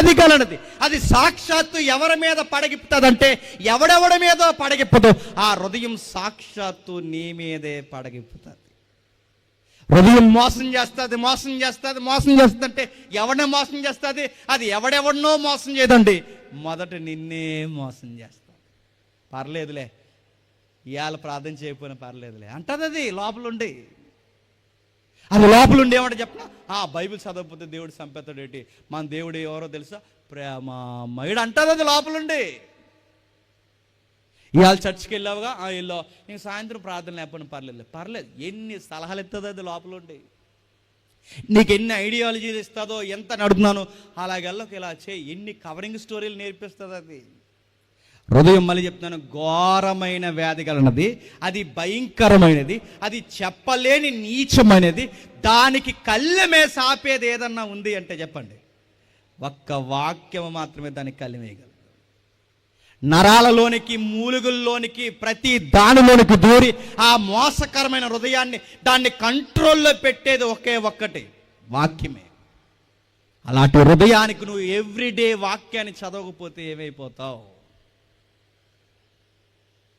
వ్యాధి అది సాక్షాత్తు ఎవరి మీద పడగిప్పుతుందంటే ఎవడెవడి మీద పడగిప్పదు. ఆ హృదయం సాక్షాత్తు నీ మీదే పడగిప్పుతుంది. హృదయం మోసం చేస్తుంది మోసం చేస్తుంది మోసం చేస్తుంది అంటే ఎవరిని మోసం చేస్తుంది? అది ఎవడెవడినో మోసం చేయదండి. మొదట నిన్నే మోసం చేస్తుంది పర్లేదులే. ఇవాళ ప్రార్థన చేయకపోయినా పర్లేదులే. అంటది అది లోపలుండి. అది లోపల ఉండేవాడు చెప్పిన? ఆ బైబిల్ చదవకపోతే దేవుడు చంపేస్తాడు ఏంటి? మన దేవుడు ఎవరో తెలుసా? ప్రేమమయుడు అంటారు అది లోపలుండి. ఇవాళ చర్చికి వెళ్ళావుగా? ఆ వెళ్ళో. నేను సాయంత్రం ప్రార్థన లేకపోయినా పర్లేదు. పర్లేదు. ఎన్ని సలహాలు ఇస్తుందో అది లోపలుండి. నీకు ఎన్ని ఐడియాలజీలు ఇస్తుందో ఎంత నడుపుతున్నాను అలాగెళ్ళకి ఇలా చేయి. ఎన్ని కవరింగ్ స్టోరీలు నేర్పిస్తుంది అది. హృదయం మళ్ళీ చెప్తున్నాను ఘోరమైన వ్యాధి కలనది అది భయంకరమైనది అది చెప్పలేని నీచమైనది దానికి కళ్ళెమే సాపేది ఏదన్నా ఉంది అంటే చెప్పండి. ఒక్క వాక్యం మాత్రమే దానికి కళ్ళెమేయగలదు నరాలలోనికి మూలుగుల్లోనికి ప్రతి దానిలోనికి దూరి ఆ మోసకరమైన హృదయాన్ని దాన్ని కంట్రోల్లో పెట్టేది ఒకే ఒక్కటి వాక్యమే. అలాంటి హృదయానికి నువ్వు ఎవ్రీడే వాక్యాన్ని చదవకపోతే ఏమైపోతావు?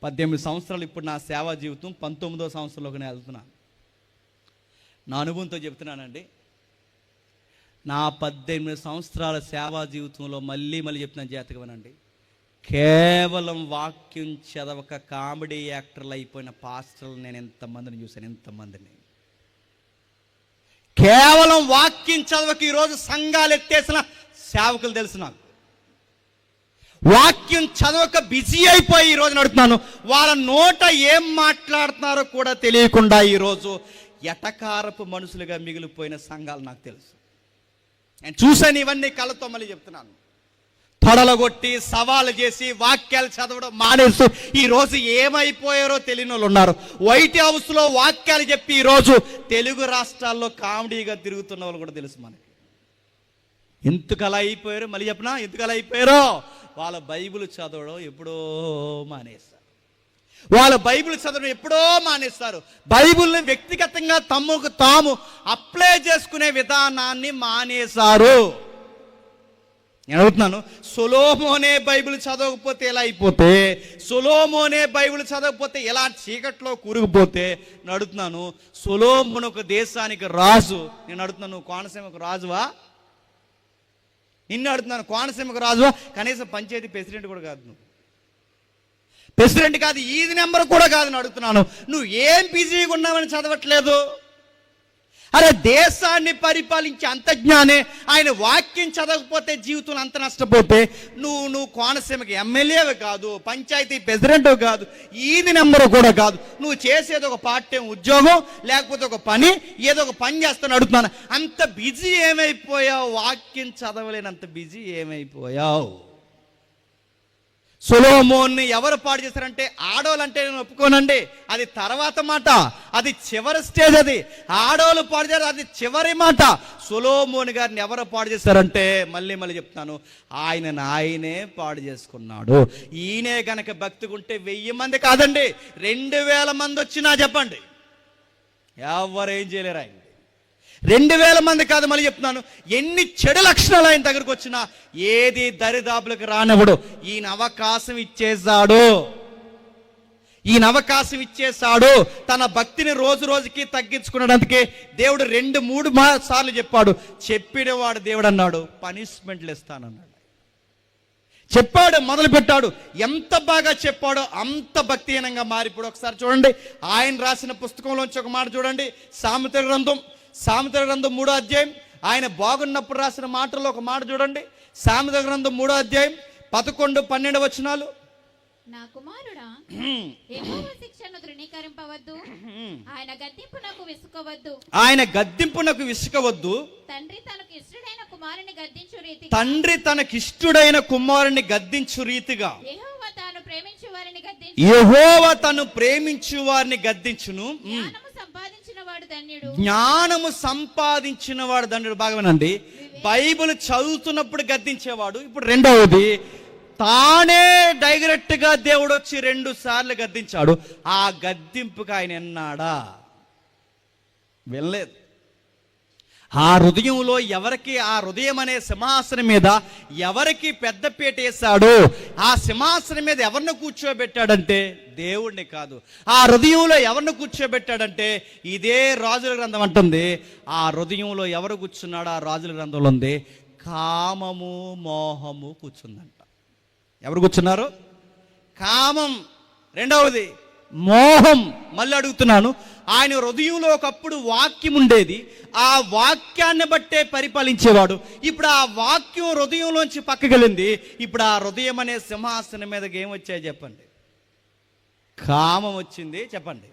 పద్దెనిమిది సంవత్సరాలు ఇప్పుడు నా సేవా జీవితం పంతొమ్మిదో సంవత్సరంలోకి నేను వెళ్తున్నాను నా అనుభవంతో చెప్తున్నానండి. నా పద్దెనిమిది సంవత్సరాల సేవా జీవితంలో మళ్ళీ మళ్ళీ చెప్తున్నాను జాతకమనండి. కేవలం వాక్యం చదవక కామెడీ యాక్టర్లు అయిపోయిన పాస్టర్లు నేను ఎంతమందిని చూశాను ఎంతమందిని. కేవలం వాక్యం చదవక ఈరోజు సంఘాలు ఎత్తేసిన సేవకులు తెలుసు నాకు. వాక్యం చదవక బిజీ అయిపోయి ఈ రోజు నడుపుతున్నాను. వాళ్ళ నోట ఏం మాట్లాడుతున్నారో కూడా తెలియకుండా ఈరోజు ఎటకారపు మనుషులుగా మిగిలిపోయిన సంఘాలు నాకు తెలుసు. నేను చూశాను ఇవన్నీ కళ్ళతో మళ్ళీ చెప్తున్నాను. తొడలగొట్టి సవాలు చేసి వాక్యాలు చదవడం మానేస్తూ ఈరోజు ఏమైపోయారో తెలియని వాళ్ళు ఉన్నారు. వైట్ హౌస్లో వాక్యాలు చెప్పి ఈరోజు తెలుగు రాష్ట్రాల్లో కామెడీగా తిరుగుతున్న వాళ్ళు కూడా తెలుసు మనకి. ఎందుకు అలా అయిపోయారు? మళ్ళీ చెప్పనా? ఎందుకు అలా అయిపోయారో? వాళ్ళ బైబిల్ చదవడం ఎప్పుడో మానేస్తారు. వాళ్ళ బైబిల్ చదవడం ఎప్పుడో మానేస్తారు. బైబిల్ని వ్యక్తిగతంగా తమకు తాము అప్లై చేసుకునే విధానాన్ని మానేశారు. నేను అడుగుతున్నాను సొలోమోనే బైబిల్ చదవకపోతే ఎలా అయిపోతే? సొలోమోనే బైబిల్ చదవకపోతే ఎలా చీకట్లో కూరుకుపోతే? నేను అడుగుతున్నాను సొలోమోన్ ఒక దేశానికి రాజు నేను అడుగుతున్నాను నువ్వు కోనసీమకు రాజువా? నిన్ను అడుగుతున్నాను కోనసీమకు రాజు కనీసం పంచాయతీ ప్రెసిడెంట్ కూడా కాదు నువ్వు. ప్రెసిడెంట్ కాదు ఈది నెంబర్ కూడా కాదు అని అడుగుతున్నాను. నువ్వు ఏం బిజీగా ఉన్నావని చదవట్లేదు? అరే దేశాన్ని పరిపాలించే అంతజ్ఞానే ఆయన వాక్యం చదవకపోతే జీవితంలో అంత నష్టపోతే నువ్వు నువ్వు కోనసీమకి ఎమ్మెల్యేవి కాదు పంచాయతీ ప్రెసిడెంట్ కాదు ఈది నెంబరు కూడా కాదు. నువ్వు చేసేది ఒక పార్ట్ టైం ఉద్యోగం లేకపోతే ఒక పని ఏదో ఒక పని చేస్తాను అడుగుతున్నాను. అంత బిజీ ఏమైపోయావు? వాక్యం చదవలేనంత బిజీ ఏమైపోయావు? సొలోమోన్ని ఎవరు పాడు చేశారంటే ఆడోళ్ళంటే నేను ఒప్పుకోనండి. అది తర్వాత మాట. అది చివరి స్టేజ్ అది. ఆడోళ్ళు పాడు చేశారు అది చివరి మాట. సొలోమోని గారిని ఎవరు పాడు చేశారంటే మళ్ళీ మళ్ళీ చెప్తాను ఆయన ఆయనే పాడు చేసుకున్నాడు. ఈయనే గనక భక్తిగా ఉంటే వెయ్యి మంది కాదండి. రెండు వేల మంది వచ్చినా చెప్పండి. ఎవరేం చేయలేరు ఆయన. రెండు వేల మంది కాదు మళ్ళీ చెప్తున్నాను. ఎన్ని చెడు లక్షణాలు ఆయన దగ్గరకు వచ్చినా ఏది దరిదాపులకు రానివ్వడు. ఈయన అవకాశం ఇచ్చేసాడు ఈయన అవకాశం ఇచ్చేసాడు తన భక్తిని రోజు రోజుకి తగ్గించుకున్నందుకే దేవుడు రెండు మూడు మా సార్లు చెప్పాడు. చెప్పినవాడు దేవుడు అన్నాడు పనిష్మెంట్లు ఇస్తానన్నాడు. చెప్పాడు మొదలు పెట్టాడు ఎంత బాగా చెప్పాడో అంత భక్తిహీనంగా మారిపోడు. ఒకసారి చూడండి. ఆయన రాసిన పుస్తకంలోంచి ఒక మాట చూడండి. సామెత గ్రంథం సామెత గ్రంథం మూడో అధ్యాయం. ఆయన బాగున్నప్పుడు రాసిన మాటల్లో ఒక మాట చూడండి. సామెత గ్రంథం మూడో అధ్యాయం పదకొండు పన్నెండు వచనాలు. నా కుమారుడా శిక్షను తృణీకరింపవద్దు ఆయన గద్దింపునకు విసుకోవద్దు ఆయన గద్దింపునకు విసుకవద్దు తండ్రి తనకు ఇష్టడైన కుమారుని గద్దించు రీతి తండ్రి తనకిష్టుడైన కుమారుని గద్దించు రీతిగా. యెహోవా తాను ప్రేమించు వారిని గద్దించు. యెహోవ తను ప్రేమించు వారిని గద్దించును. జ్ఞానము సంపాదించిన వాడు ధన్యుడు. దండ్రుడు భాగమేనండి బైబిల్ చదువుతున్నప్పుడు గద్దించేవాడు. ఇప్పుడు రెండవది తానే డైరెక్ట్గా దేవుడు వచ్చి రెండు సార్లు గద్దించాడు. ఆ గద్దింపుకి ఆయన ఎన్నాడా? వెళ్ళలేదు. ఆ హృదయంలో ఎవరికి ఆ హృదయం అనే సింహాసనం మీద ఎవరికి పెద్దపీట వేశాడో ఆ సింహాసనం మీద ఎవరిని కూర్చోబెట్టాడంటే దేవుణ్ణి కాదు. ఆ హృదయంలో ఎవరిని కూర్చోబెట్టాడంటే ఇదే రాజుల గ్రంథం అంటుంది. ఆ హృదయంలో ఎవరు కూర్చున్నాడు ఆ రాజుల గ్రంథంలో ఉంది. కామము మోహము కూర్చుందంట. ఎవరు కూర్చున్నారు? కామం. రెండవది మోహం. మళ్ళీ అడుగుతున్నాను ఆయన హృదయంలో ఒకప్పుడు వాక్యం ఉండేది ఆ వాక్యాన్ని బట్టే పరిపాలించేవాడు. ఇప్పుడు ఆ వాక్యం హృదయంలోంచి పక్కకెళ్ళింది ఇప్పుడు ఆ హృదయం అనే సింహాసనం మీదకి ఏం వచ్చాయి చెప్పండి? కామం వచ్చింది చెప్పండి.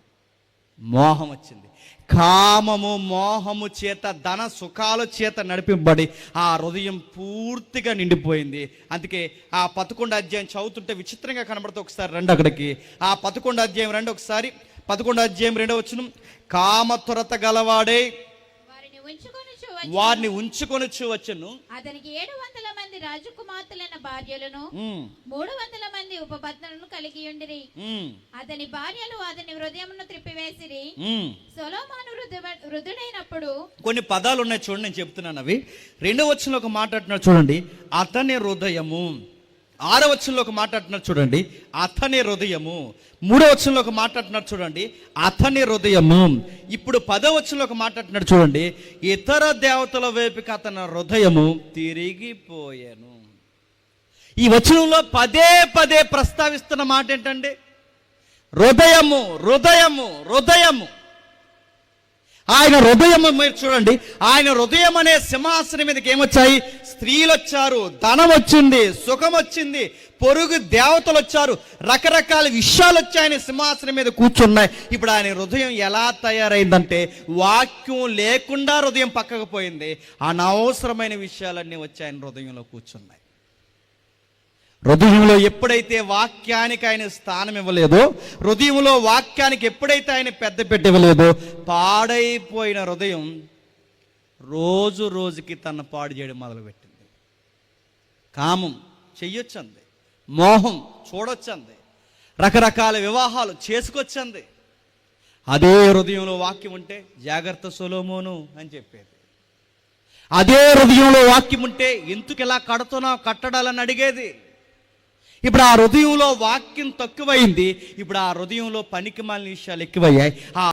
మోహం వచ్చింది కామము మోహము చేత ధన సుఖాల చేత నడిపింపబడి ఆ హృదయం పూర్తిగా నిండిపోయింది. అందుకే ఆ పదకొండు అధ్యాయం చదువుతుంటే విచిత్రంగా కనబడుతూ ఒకసారి రండి అక్కడికి. ఆ పదకొండు అధ్యాయం రండి ఒకసారి. పదకొండు అధ్యాయం రెండో వచ్చిన కామ త్వరత గలవాడే వారిని ఉంచుకొనొచ్చు వచ్చును. అతనికి ఏడు వందల మంది రాజకుమార్తెలైన భార్యలను మూడు వందల మంది ఉపపత్నులను కలిగి ఉండిరి. ఉమ్, అతని భార్యలు అతని హృదయమును త్రిప్పివేసిరి. సొలోమాను వృద్ధు వృద్ధుడైనప్పుడు కొన్ని పదాలు ఉన్నాయి చూడండి నేను చెప్తున్నాను అవి. రెండో వచ్చంలో ఒక మాట్లాడుతున్నాడు చూడండి. అతని హృదయము. ఆరో వచ్చంలో ఒక మాట్లాడుతున్నారు చూడండి అతని హృదయము. మూడో వచ్చంలో ఒక మాట్లాడుతున్నారు చూడండి అతని హృదయము. ఇప్పుడు పదో వచ్చంలో ఒక చూడండి ఇతర దేవతల వైపుకి అతని హృదయము తిరిగిపోయాను. ఈ వచనంలో పదే పదే ప్రస్తావిస్తున్న మాట ఏంటండి? హృదయము హృదయము హృదయము. ఆయన హృదయం మీరు చూడండి. ఆయన హృదయం అనే సింహాసనం మీదకి ఏమొచ్చాయి? స్త్రీలు వచ్చారు ధనం వచ్చింది సుఖం వచ్చింది పొరుగు దేవతలు వచ్చారు రకరకాల విషయాలు వచ్చి ఆయన సింహాసనం మీద కూర్చున్నాయి. ఇప్పుడు ఆయన హృదయం ఎలా తయారైందంటే వాక్యం లేకుండా హృదయం పక్కకు పోయింది. అనవసరమైన విషయాలన్నీ వచ్చి ఆయన హృదయంలో కూర్చున్నాయి. హృదయంలో ఎప్పుడైతే వాక్యానికి ఆయన స్థానం ఇవ్వలేదో హృదయంలో వాక్యానికి ఎప్పుడైతే ఆయన పెద్ద పెట్టివ్వలేదో పాడైపోయిన హృదయం రోజు రోజుకి తన పాడు చేయడం మొదలుపెట్టింది. కామం చెయ్యొచ్చంది. మోహం చూడొచ్చంది. రకరకాల వివాహాలు చేసుకొచ్చంది. అదే హృదయంలో వాక్యం ఉంటే జాగ్రత్త సొలోమోను అని చెప్పేది. అదే హృదయంలో వాక్యం ఉంటే ఎందుకు ఇలా కడుతున్నావు కట్టడాలని అడిగేది? ఇప్పుడు ఆ హృదయంలో వాక్యం తక్కువైంది ఇప్పుడు ఆ హృదయంలో పనికి మాలిన విషయాలు ఎక్కువయ్యాయి. ఆ